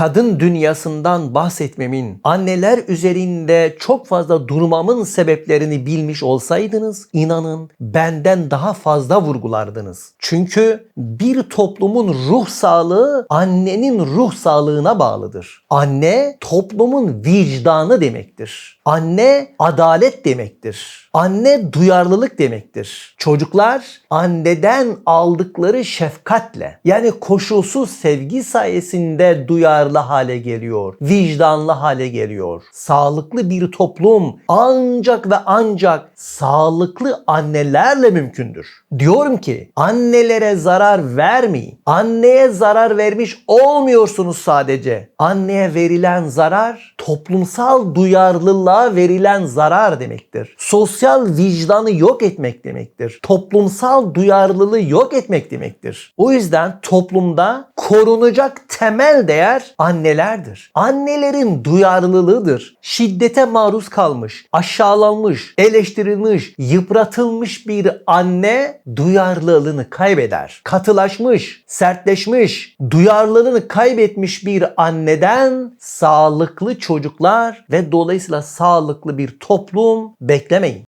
kadın dünyasından bahsetmemin, anneler üzerinde çok fazla durmamın sebeplerini bilmiş olsaydınız inanın benden daha fazla vurgulardınız. Çünkü bir toplumun ruh sağlığı annenin ruh sağlığına bağlıdır. Anne toplumun vicdanı demektir. Anne adalet demektir. Anne duyarlılık demektir. Çocuklar anneden aldıkları şefkatle yani koşulsuz sevgi sayesinde duyarlı hale geliyor. Vicdanlı hale geliyor. Sağlıklı bir toplum ancak ve ancak sağlıklı annelerle mümkündür. Diyorum ki annelere zarar vermeyin. Anneye zarar vermiş olmuyorsunuz sadece. Anneye verilen zarar toplumsal duyarlılığa verilen zarar demektir. Sosyal vicdanı yok etmek demektir. Toplumsal duyarlılığı yok etmek demektir. O yüzden toplumda korunacak temel değer annelerdir. Annelerin duyarlılığıdır. Şiddete maruz kalmış, aşağılanmış, eleştirilmiş, yıpratılmış bir anne duyarlılığını kaybeder. Katılaşmış, sertleşmiş, duyarlılığını kaybetmiş bir anneden sağlıklı çocuklar ve dolayısıyla sağlıklı bir toplum beklemeyin.